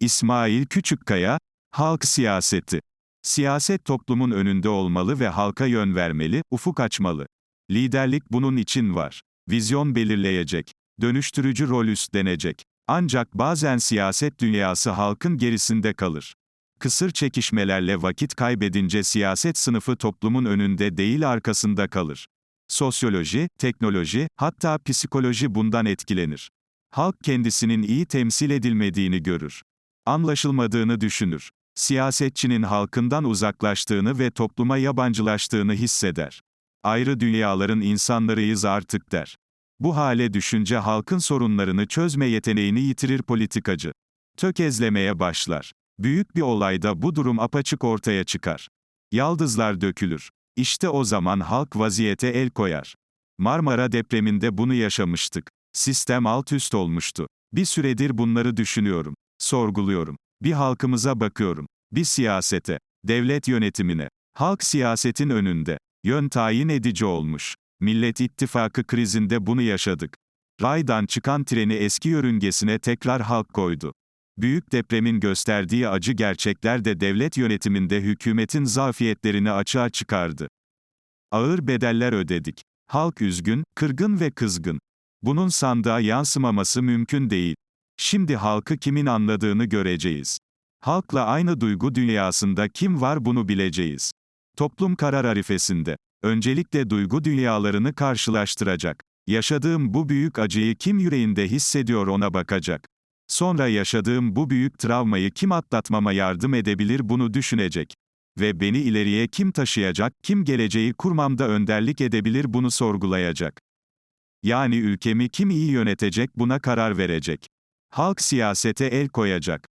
İsmail Küçükkaya, Halk Siyaseti. Siyaset toplumun önünde olmalı ve halka yön vermeli, ufuk açmalı. Liderlik bunun için var. Vizyon belirleyecek. Dönüştürücü rol üstlenecek. Ancak bazen siyaset dünyası halkın gerisinde kalır. Kısır çekişmelerle vakit kaybedince siyaset sınıfı toplumun önünde değil arkasında kalır. Sosyoloji, teknoloji, hatta psikoloji bundan etkilenir. Halk kendisinin iyi temsil edilmediğini görür. Anlaşılmadığını düşünür. Siyasetçinin halkından uzaklaştığını ve topluma yabancılaştığını hisseder. Ayrı dünyaların insanlarıyız artık der. Bu hale düşünce halkın sorunlarını çözme yeteneğini yitirir politikacı. Tökezlemeye başlar. Büyük bir olayda bu durum apaçık ortaya çıkar. Yaldızlar dökülür. İşte o zaman halk vaziyete el koyar. Marmara depreminde bunu yaşamıştık. Sistem alt üst olmuştu. Bir süredir bunları düşünüyorum. Sorguluyorum. Bir halkımıza bakıyorum. Bir siyasete, devlet yönetimine. Halk siyasetin önünde. Yön tayin edici olmuş. Millet İttifakı krizinde bunu yaşadık. Raydan çıkan treni eski yörüngesine tekrar halk koydu. Büyük depremin gösterdiği acı gerçekler de devlet yönetiminde hükümetin zafiyetlerini açığa çıkardı. Ağır bedeller ödedik. Halk üzgün, kırgın ve kızgın. Bunun sandığa yansımaması mümkün değil. Şimdi halkı kimin anladığını göreceğiz. Halkla aynı duygu dünyasında kim var bunu bileceğiz. Toplum karar arifesinde. Öncelikle duygu dünyalarını karşılaştıracak. Yaşadığım bu büyük acıyı kim yüreğinde hissediyor ona bakacak. Sonra yaşadığım bu büyük travmayı kim atlatmama yardım edebilir bunu düşünecek. Ve beni ileriye kim taşıyacak, kim geleceği kurmamda önderlik edebilir bunu sorgulayacak. Yani ülkemi kim iyi yönetecek buna karar verecek. Halk siyasete el koyacak.